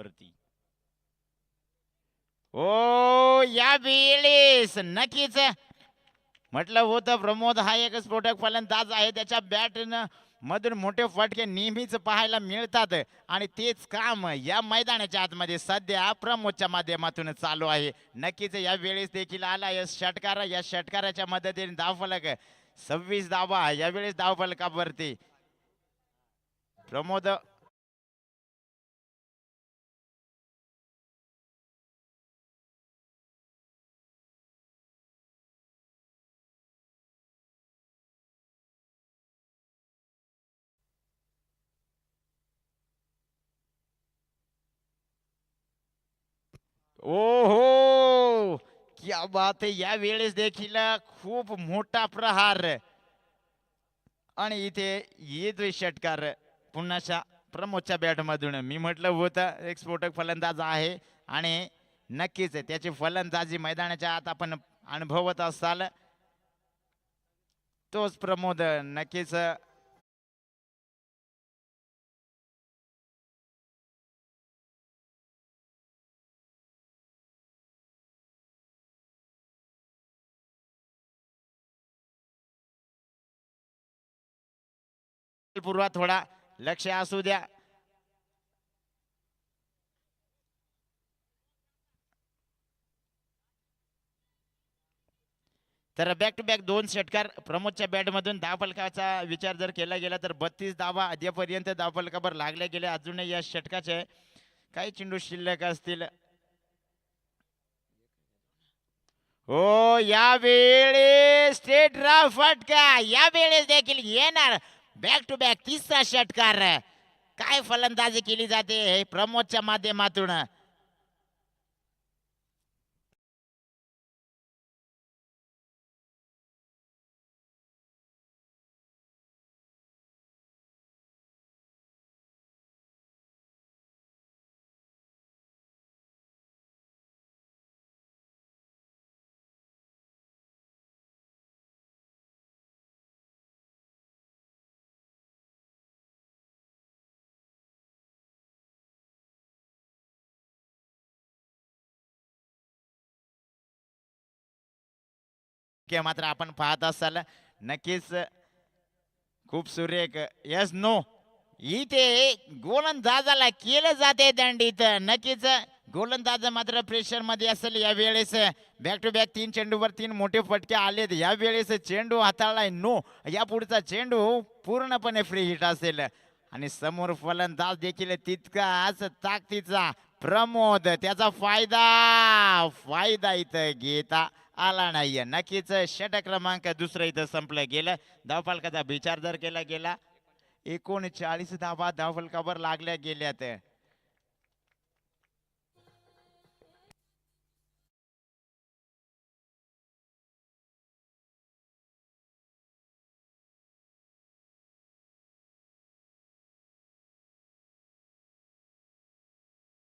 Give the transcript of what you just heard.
भरती. ओ या वेळेस नक्कीच. म्हटलं होतं प्रमोद हा एक स्फोटक फलंदाज आहे त्याच्या बॅटनं मधून मोठे फटके नेहमीच पाहायला मिळतात. आणि तेच काम या मैदानाच्या आतमध्ये सध्या प्रमोदच्या माध्यमातून चालू आहे. नक्कीच या वेळेस देखील आला या षटकार या षटकाराच्या मदतीने धावफलक. सव्वीस धावा यावेळेस धावफलकावरती. प्रमोद ओहो क्या बात आहे या वेळेस देखील खूप मोठा प्रहार. आणि इथे येतोय षटकार पुन्हाच्या प्रमोदच्या बॅटमधून. मी म्हटलं होतं एक स्फोटक फलंदाज आहे आणि नक्कीच त्याची फलंदाजी मैदानाच्या आत आपण अनुभवत असाल. तोच प्रमोद नक्कीच पूर्वा थोडा लक्ष असू द्या. तर बॅक टू बॅक दोन षटकार प्रमोदच्या बॅटमधून दहा फलकाचा विचार जर केला गेला तर बत्तीस धावा अद्यापर्यंत दहा फलकावर लागल्या गेल्या. अजूनही या षटकाचे काही चेंडू शिल्लक असतील. हो या वेळेस स्टेट ड्रा फटका. या वेळेस देखील येणार. बॅक टू बॅक तिसरा षटकार काय फलंदाजी केली जाते हे प्रमोदच्या माध्यमातून. नक्की मात्र आपण पाहत असाल नक्कीच खूप सुरेख. यस नो इथे गोलंदाजाला केलं जाते दंडीत. नक्कीच गोलंदाज मात्र प्रेशरमध्ये असेल या वेळेस बॅक टू बॅक तीन चेंडूवर तीन मोठे फटके आलेत. या वेळेस चेंडू हाताळलाय नो या पुढचा चेंडू पूर्णपणे फ्री हिट असेल. आणि समोर फलंदाज देखील तितकाच ताकदीचा प्रमोद. त्याचा फायदा फायदा इथं घेता आला नाहीये. नक्कीच षटक क्रमांक दुसरं इथं संपलं गेलं. धावफलकाचा विचार जर केला गेला एकोणचाळीस धावा धावफलकावर लागल्या गेल्यात.